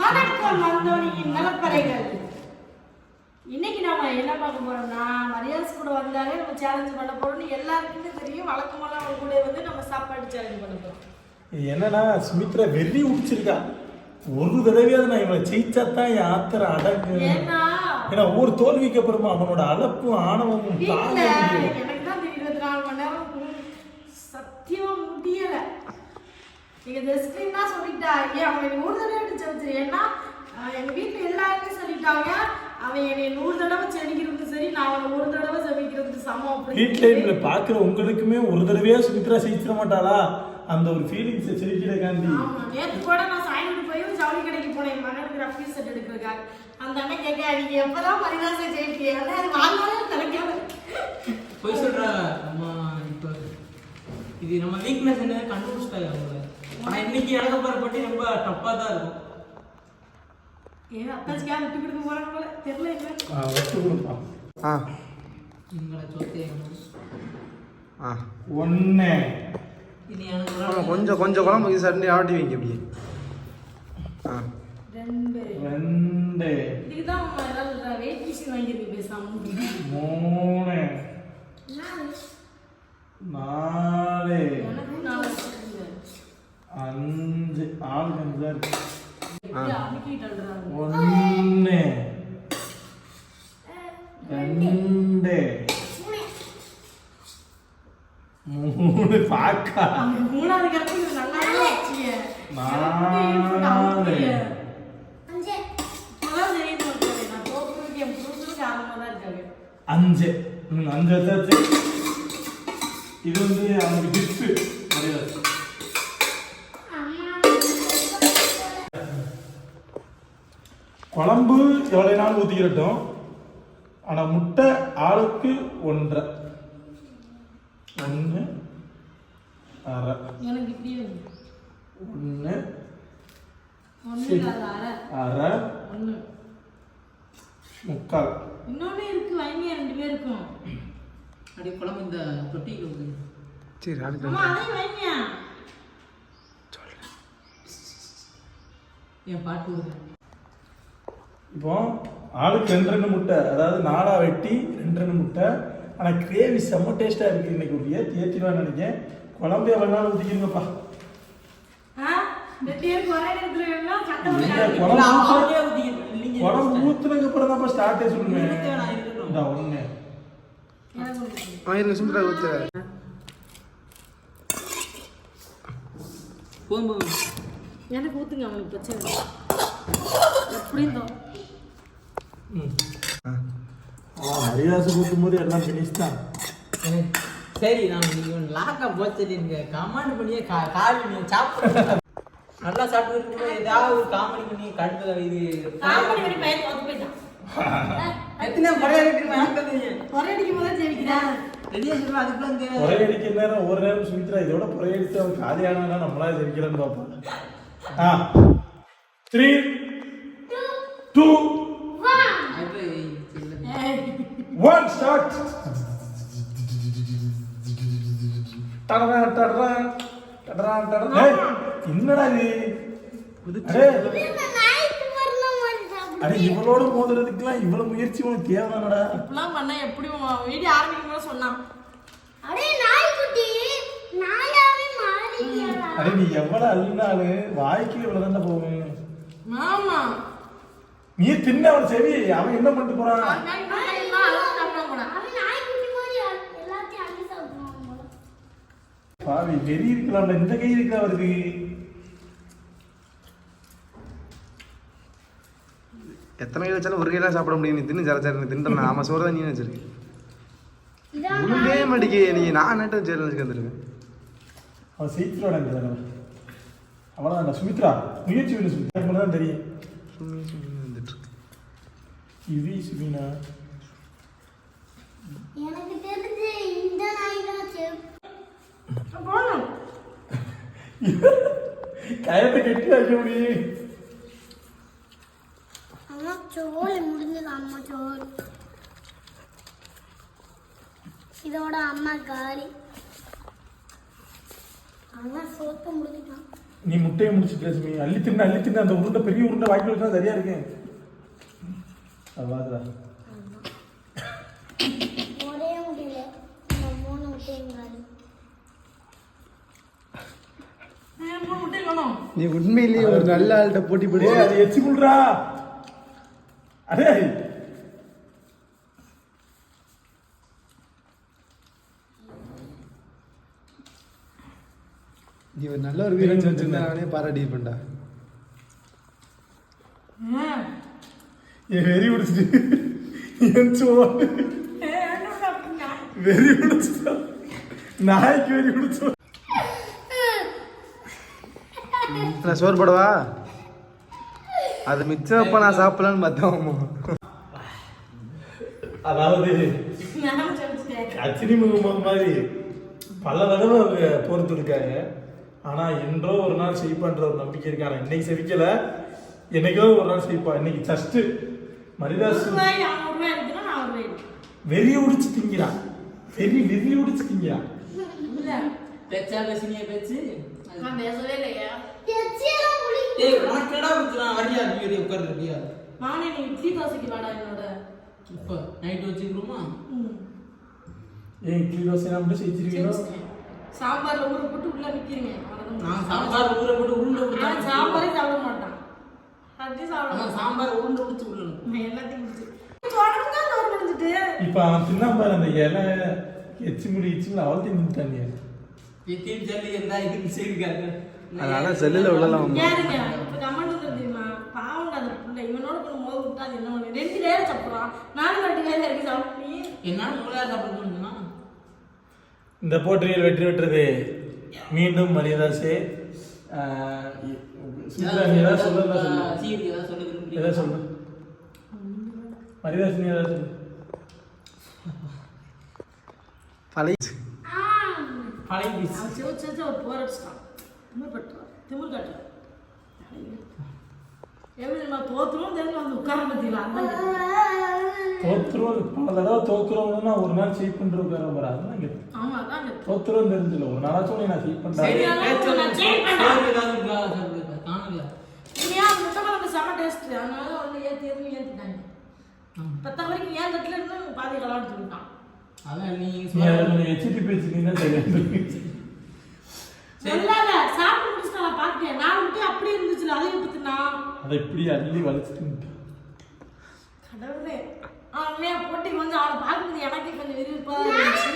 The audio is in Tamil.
வணக்கம் மந்தோனியின் நலப்பறைகள். இன்னைக்கு நாம என்ன பார்க்க போறோம்னா மரியாஸ் கூட வந்தாலே நம்ம சேலஞ்ச் பண்ண போறோம்னு எல்லாருக்குமே தெரியும். வழக்கமெல்லாம் அவங்க கூட வந்து நம்ம சாப்பாடு சேலஞ்ச் பண்ண போறோம். என்னன்னா சுமித்ரா வெறி உடிச்சிருக்கா. ஒரு தடவையாவது நான் இவனை ஜெயிச்சா தான் என் ஆத்திர அடங்கு. ஏன்னா ஒவ்வொரு தோல்விக்கு அப்புறமா அவனோட அளப்பும் ஆணவமும் தாங்க முடியல. எனக்கு தான் இந்த இருபத்தி நாலு மணி நேரம் உம், சத்தியமா முடியல நீங்க ஜஸ்டின் தான் சொல்லிட்டா ஏன் அவன் என்னை நூறு தடவை அடிச்சு வச்சிரு ஏன்னா அஹ், எங்க வீட்டுல எல்லாருமே சொல்லிட்டாங்க. அவன் என்னை நூறு தடவை செடிக்கிறதுக்கு சரி நான் அவனை ஒரு தடவை செமிக்கிறதுக்கு சமம் அப்படின்னு வீட்டுல இவங்களை பாக்குற உங்களுக்குமே ஒரு தடவையா சுமித்ரா ஜெயிச்சிட மாட்டாளா? அந்த ஒரு ஃபீலிங்ஸ் சிரிக்கிற காந்தி. ஆமா நேத்து கூட நான் சாயந்தரம் போய் ஜவுளி கடைக்கு போனேன். என் மகனுக்கு ரஃபி செட் எடுக்கிறதுக்காக. அந்த அண்ணன் கேட்க நீங்க எப்பதான் ஜெயிப்பீங்க ஏன்னா அது வாங்கினாலும் கிடைக்காது. போய் சொல்றாங்க நம்ம இப்போ இது நம்ம வீக்னஸ் என்ன? கண்டுபிடிச்சிட்டாங்க அவங்க ஆனா இன்னைக்கு போற போட்டி ரொம்ப டப்பா தான் இருக்கும். ஏன் விட்டு கொடுக்க போறாங்க போல. தெரியல ஆ, சொத்தே ஆ. கொஞ்சம் கொஞ்சம் குழம்பு ஆட்டி வைங்க அப்படியே ஆ. ரெண்டு. ரெண்டு. இதுக்கு தான் நம்ம ஏதாவது வெயிட் மிஷின் வாங்கியிருக்கு பேசாம. மூணு. நாலு. அஞ்சு ஆறு அஞ்சு தான் இருக்கு எப்படி அமுக்கிட்டு அழுறாங்க. ஒன்னு ரெண்டு மூணு பாக்கா அவங்க மூணாவது கருத்து இது நல்லா தான் வச்சீங்க. நாலு இப்பதான் தெரியுது மக்களே, நான் தோக்குறதுக்கு என் புருஷனுக்கு ஆர்வமா தான் இருக்காங்க. அஞ்சு ம், அஞ்சு வச்சாச்சு இது வந்து அவனுக்கு கிஃப்ட் மரியாதை குழம்பு எவ்வளோ நாள் ஊற்றிக்கிறட்டும் ஆனால் முட்டை ஆளுக்கு ஒன்றரை. ஒன்று அரை. ஒன்று அரை. முக்கால். இன்னொன்னு இருக்கு வைங்க ரெண்டு பேருக்கும் அப்படியே குழம்பு இந்த தொட்டிக்கு சரி வைங்க. என் பாட்டு இப்போ ஆளுக்கு ரெண்டு ரெண்டு முட்டை அதாவது நாலா வெட்டி ரெண்டு ரெண்டு முட்டை. ஆனால் கிரேவி செம்ம டேஸ்ட்டாக இருக்குது இன்னைக்கு ஒரு ஏற்றி ஏற்றிடுவான்னு நினைக்கிறேன். குழம்பு எவ்வளோ நாள் சண்டை போடாதீங்க. குழம்பு ஊத்து- ஊற்றுனதுக்கு அப்புறம் இருக்கட்டும், நான் இருக்கட்டும். இந்த ஒண்ணு. ஆயிரம் சுமித்ரா ஊற்று போதும் எனக்கு ஊத்துங்க அவனுக்கு பிரச்சனை இல்லை. எப்படியும் தோ ம் ஆ ஹரிதாஸ் ஊற்றும் போது எல்லாம் ஃபினிஷ் தான். சரி நான் நீங்க லாக்கா போச்சு நீங்க கமெண்ட் பண்ணியே கா கால் நீங்க சாப்பிட்டு நல்லா சாப்பிட்டு ஏதாவது ஒரு காமெடி பண்ணி கடுப்பு இது காமெடி பண்ணி பையன் தோத்து போயிட்டான். எத்தனை தெரியும் ஒரே அடிக்கும் போதே ஜெயிக்கிறான் நேரம் ஒரு நேரம் சுமித்ரா இதோட புறைய அடித்து அவன் காலியானா நம்மளா இருக்கிறேன்னு பார்ப்போம் ஆ. த்ரீ டூ அது இல்ல. ஏய், டடரா ஏய், என்னடா அடே. அடே இவளோட மோதுறதுக்குலாம் இவ்வளவு முயற்சி உனக்கு தேவைதானடா? இப்படிலாம் பண்ணா எப்படி வீடியோ ஆரம்பிக்கும் போது சொன்னான். அடே நாய்க்குட்டி நாயாவே மாறிட்டியாடா. அடே நீ எவ்வளவு அள்ளினாலும் வாய்க்கு இவ்வளவு போகும் ஆமா. நீ தின்ன அவன் செவி அவன் என்ன பண்ணிட்டு போறான் நான் இன்னும் கையெல்லாம் அழுத்தி சாப்பிட போனேன் பாவி வெறி இருக்கலாம்ல இந்த கை இருக்கா அவருக்கு? எத்தனை கை வச்சாலும் ஒரு கையெல்லாம் சாப்பிட முடியும் நீ தின்னு சர சர தின்னு ஆமாம் சோறு தான் நீ வச்சிருக்கேன் உனக்கே மாட்டிக்கே நீ நான் நட்டு சேரல் வந்துருக்கேன். அவன் சீக்கிரம் அடைஞ்சான் அவ்வளோதான் சுமித்ரா முயற்சி வேணும் சுமித்ரா. எனக்கு மட்டும் தான் தெரியும். சும்மி சும்மி வந்துட்டு. இவி சுமினா எனக்கு தெரிஞ்சு இந்த நாய் தான் போகணும் கயத்தை கட்டி வைக்க முடியும் அம்மா சோறு முடிஞ்சது அம்மா சோறு. இதோட அம்மா காலி. அதான் சோத்த முடிஞ்சுட்டான் நீ முட்டையை முடிச்சுட்டு லட்சுமி அள்ளி தின்னு அள்ளி தின்னு அந்த உருண்டை பெரிய உருண்டை வச்சா சரியா இருக்கேன் அவ்வாதுடா ஒரே முடியல இந்த மூணு முட்டைங்காது ஏன் மூணு முட்டை வேணும் நீ உண்மையிலேயே ஒரு நல்ல ஆள்கிட்ட போட்டி போடு. அது எச்சி குடுறா அடே. நீ ஒரு நல்ல ஒரு வீரன் செஞ்சிருந்தா நானே பாராட்டி பண்ணா? என் வெறி பிடிச்சிட்டு என்? வெறி பிடிச்சிட்டா நாய்க்கு வெறி பிடிச்சோம் நான் சோறு போடவா? அது மிச்சம் அப்ப நான் சாப்பிடலான்னு பார்த்தோம் அதாவது. அச்சினி முகமது மாதிரி பல தடவை அவங்க பொறுத்து இருக்காங்க. ஆனா என்றோ ஒரு நாள் செய்ப்பான்ற ஒரு நம்பிக்கை இருக்கு. ஆனா இன்னைக்கு செவிக்கல. என்னைக்கோ ஒரு நாள் செய்ப்பா இன்னைக்கு ஜஸ்ட் மரிதாஸ். வெறி உடிச்சு திங்கிறான் வெறி வெறி உடிச்சு திங்கிறான் பேச்சா பேசுனியா பேச்சு. நான் பேசவே இல்லையே. ஏய் உனக்கு என்னடா பிரச்சனை வரியா நீ வெளியே உட்கார்ந்துருக்கியா? நானே நீ இட்லி தோசைக்கு வாடா என்னோட. இப்போ நைட் வச்சுக்கிறோமா. ஏன் இட்லி தோசை நான் மட்டும் செஞ்சிருக்கீங்களோ? செஞ்சுட்டேன். சாம்பார்ல ஊற போட்டு உள்ள விக்கிறீங்க நான் சாம்பார் ஊற போட்டு பிடிச்சா சாம்பாரே சாப்பிட மாட்டான். அப்படி சாப்பிட மாட்டான். சாம்பார் உருண்டை உள்ள நான் எல்லாத்தையும் முடிஞ்சிட்டு இப்ப அவன் தின்னா பாரு அந்த இலை எச்சி முடி எச்சிங்களா அவள் தின்னுட்டாங்க சொல்லி இதுக்கு சரிக்காது அதனால செல்லுல உள்ளலாம் வந்து ஏறுங்க இப்ப கமெண்ட் வந்து தெரியுமா? பாவங்க அந்த புண்டை இவனோட கொஞ்சம் மோத விட்டா அது என்ன பண்ணு ரெண்டு நேரம் சாப்பிடுறான் நானும் ரெண்டு நேரம் இறக்கி சாப்பிட்டு என்னால மூளையா சாப்பிடணும்னா இந்த போட்டியில் வெற்றி பெற்றது மீண்டும் மரியாதாசே பழைய பழைய பீஸ் திமிர் பட்டுறான் திமிர் காட்டுறான் எப்படி நம்ம தெரிஞ்சு வந்து உட்கார அந்த தோத்துருவோம். பல தடவை தோத்துருவோம்னா ஒரு நாள் சீட் பண்ணுற பாரு அதெல்லாம் இங்கே ஆமா அதான் இங்க தோத்துருவோம் தெரிஞ்சல ஒரு நாளாச்சும் நீ நான் சீட் சரி பண்ணுறேன் பேச்சு செம டேஸ்ட் அதனால வந்து ஏற்றி ஏற்றி ஏற்றிட்டாங்க பத்தா வரைக்கும் ஏன் தட்டில் இருந்து பாதி கலாட்டு சொல்லிட்டான் அதான் நீ நீ கொஞ்சம் எச்சிட்டு பேசினீங்கன்னா தெரியாது நல்லா இல்ல சாப்பிட்டு முடிச்சுட்டு நான் பார்த்துட்டேன். நாலு முட்டை அப்படியே இருந்துச்சுல அதையும் பத்தினா அதை இப்படி அள்ளி வளைச்சிட்டு கடவுளே. அவனே போட்டி கொஞ்சம் அவனை பார்க்கும்போது எனக்கே கொஞ்சம் விருப்பா இருந்துச்சு.